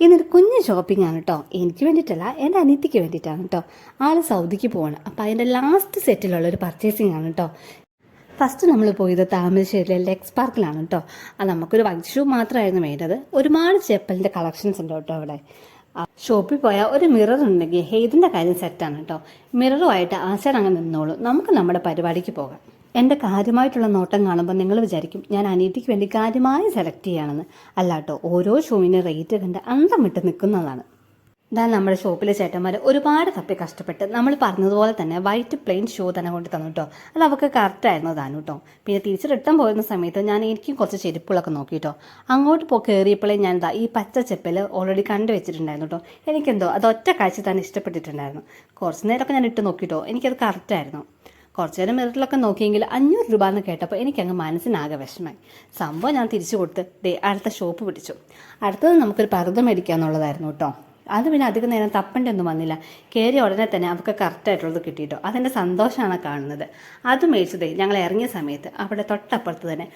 ഇന്നൊരു കുഞ്ഞ് ഷോപ്പിംഗ് ആണ് കേട്ടോ എനിക്ക് വേണ്ടിയിട്ടല്ല എന്റെ അനിയത്തിക്ക് വേണ്ടിയിട്ടാണ് കേട്ടോ ആൾ സൗദിക്ക് പോവാണ്. അപ്പോൾ അതിന്റെ ലാസ്റ്റ് സെറ്റിലുള്ള ഒരു പർച്ചേസിംഗ് ആണ് കേട്ടോ ഫസ്റ്റ് നമ്മൾ പോയത് താമരശ്ശേരിയിലെ ലെക്സ് പാർക്കിലാണ് കേട്ടോ അത് നമുക്കൊരു വൈറ്റ് ഷൂ മാത്രമായിരുന്നു വേണ്ടത്. ഒരുപാട് ചെപ്പലിന്റെ കളക്ഷൻസ് ഉണ്ട് കേട്ടോ അവിടെ. ഷോപ്പിൽ പോയാൽ ഒരു മിറർ ഉണ്ടെങ്കിൽ ഹെയ്തിന്റെ കാര്യം സെറ്റാണ് കേട്ടോ മിററുമായിട്ട് ആശാൻ അങ്ങ് നിന്നോളൂ. നമുക്ക് നമ്മുടെ പരിപാടിക്ക് പോകാം. എന്റെ കാര്യമായിട്ടുള്ള നോട്ടം കാണുമ്പോൾ നിങ്ങൾ വിചാരിക്കും ഞാൻ അനീതിക്ക് വേണ്ടി കാര്യമായി സെലക്ട് ചെയ്യുകയാണെന്ന് അല്ലാട്ടോ ഓരോ ഷൂവിന് റേറ്റ് കണ്ട് അന്തം വിട്ട് നിൽക്കുന്നതാണ് ഇതാ നമ്മുടെ ഷോപ്പിലെ ചേട്ടന്മാർ ഒരുപാട് തപ്പി കഷ്ടപ്പെട്ട് നമ്മൾ പറഞ്ഞതുപോലെ തന്നെ വൈറ്റ് പ്ലെയിൻ ഷൂ തന്നെ കൊണ്ട് തന്നു കേട്ടോ അത് അവർക്ക് കറക്റ്റായിരുന്നു താനും കേട്ടോ പിന്നെ തിരിച്ച് റിട്ടേൺ പോയിരുന്ന സമയത്ത് ഞാൻ എനിക്കും കുറച്ച് ചെരുപ്പുകളൊക്കെ നോക്കി കേട്ടോ അങ്ങോട്ട് പോ കയറിയപ്പോഴേ ഞാൻ ഇതാ ഈ പച്ച ചെപ്പൽ ഓൾറെഡി കണ്ടു വെച്ചിട്ടുണ്ടായിരുന്നു കേട്ടോ എനിക്കെന്തോ അത് ഒറ്റ കാഴ്ച തന്നെ ഇഷ്ടപ്പെട്ടിട്ടുണ്ടായിരുന്നു. കുറച്ച് നേരമൊക്കെ ഞാൻ ഇട്ട് നോക്കിയിട്ടോ എനിക്കത് കറക്റ്റ് ആയിരുന്നു. കുറച്ച് നേരം മിററിലൊക്കെ നോക്കിയെങ്കിൽ അഞ്ഞൂറ് രൂപ എന്ന് കേട്ടപ്പോൾ എനിക്കങ്ങ് മനസ്സിനാകെ വിഷമായി. സംഭവം ഞാൻ തിരിച്ചു കൊടുത്ത് ദേ അടുത്ത ഷോപ്പ് പിടിച്ചു. അടുത്തത് നമുക്കൊരു പർദ്ദ മേടിക്കാന്നുള്ളതായിരുന്നു കേട്ടോ അത് പിന്നെ അധികം നേരം തപ്പന്റെ ഒന്നും വന്നില്ല. കയറിയ ഉടനെ തന്നെ അവർക്ക് കറക്റ്റായിട്ടുള്ളത് കിട്ടിയിട്ടോ. അതിന്റെ സന്തോഷമാണ് കാണുന്നത്. അത് മേടിച്ചതേ ഞങ്ങൾ ഇറങ്ങിയ സമയത്ത് അവിടെ തൊട്ടപ്പുറത്ത് തന്നെ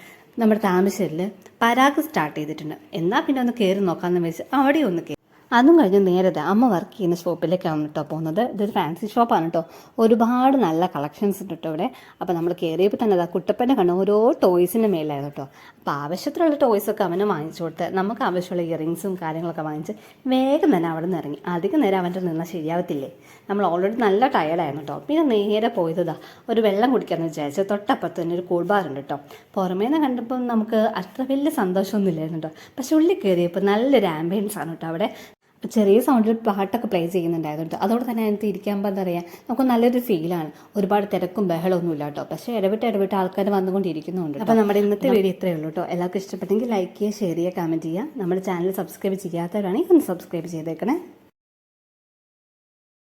നമ്മുടെ താമരശ്ശേരിൽ പരാഗ് സ്റ്റാർട്ട് ചെയ്തിട്ടുണ്ട്. എന്നാൽ പിന്നെ ഒന്ന് കയറി നോക്കാമെന്ന് വെച്ച് അവിടെ ഒന്ന് കയറി അതും കഴിഞ്ഞ് നേരത്തെ അമ്മ വർക്ക് ചെയ്യുന്ന ഷോപ്പിലേക്കാണ് കേട്ടോ പോകുന്നത്. ഇതൊരു ഫാൻസി ഷോപ്പാണ് കേട്ടോ. ഒരുപാട് നല്ല കളക്ഷൻസ് ഉണ്ട് കേട്ടോ ഇവിടെ. അപ്പോൾ നമ്മൾ കയറിയപ്പോൾ തന്നെ അതാ കുട്ടപ്പന്റെ കണ്ണ് ഓരോ ടോയ്സിന്റെ മേലായിരുന്നു കേട്ടോ. അപ്പോൾ ആവശ്യത്തിലുള്ള ടോയ്സൊക്കെ അവന് വാങ്ങിച്ചു കൊടുത്ത് നമുക്ക് ആവശ്യമുള്ള ഇയറിങ്സും കാര്യങ്ങളൊക്കെ വാങ്ങിച്ച് വേഗം തന്നെ അവിടെ നിന്ന് ഇറങ്ങി. അധികം നേരം അവന്റെ നിന്നാൽ ശരിയാവത്തില്ലേ? നമ്മൾ ഓൾറെഡി നല്ല ടയർഡായിരുന്നു കേട്ടോ. പിന്നെ നേരെ പോയതാ ഒരു വെള്ളം കുടിക്കാമെന്ന് വിചാരിച്ച് തൊട്ടപ്പുറത്ത് തന്നെ ഒരു കൂൾ ബാർ ഉണ്ട് കേട്ടോ. പുറമേ നിന്ന് കണ്ടപ്പോൾ നമുക്ക് അത്ര വലിയ സന്തോഷമൊന്നും ഇല്ലായിരുന്നു കേട്ടോ. പക്ഷെ ഉള്ളിൽ കയറിയപ്പോൾ നല്ലൊരു ആംബിയൻസ് ആണ് കേട്ടോ അവിടെ. ചെറിയ സൗണ്ടിൽ പാട്ടൊക്കെ പ്ലേ ചെയ്യുന്നുണ്ടായിരുന്നു അതോടെ തന്നെ അതിനകത്ത് ഇരിക്കുമ്പോൾ എന്താ പറയുക നമുക്ക് നല്ലൊരു ഫീലാണ് ഒരുപാട് തിരക്കും ബഹളമൊന്നും ഇല്ല കേട്ടോ. പക്ഷേ ഇടവിട്ട് ഇടവിട്ട് ആൾക്കാർ വന്നുകൊണ്ടിരിക്കുന്നുണ്ട് അപ്പോൾ നമ്മുടെ ഇന്നത്തെ വീഡിയോ ഇത്രയേ ഉള്ളൂ കേട്ടോ. എല്ലാവർക്കും ഇഷ്ടപ്പെട്ടെങ്കിൽ ലൈക്ക് ചെയ്യുക ഷെയർ ചെയ്യുക കമന്റ് ചെയ്യുക. നമ്മുടെ ചാനൽ സബ്സ്ക്രൈബ് ചെയ്യാത്തവരാണെങ്കിൽ ഒന്ന് സബ്സ്ക്രൈബ് ചെയ്തേക്കണേ.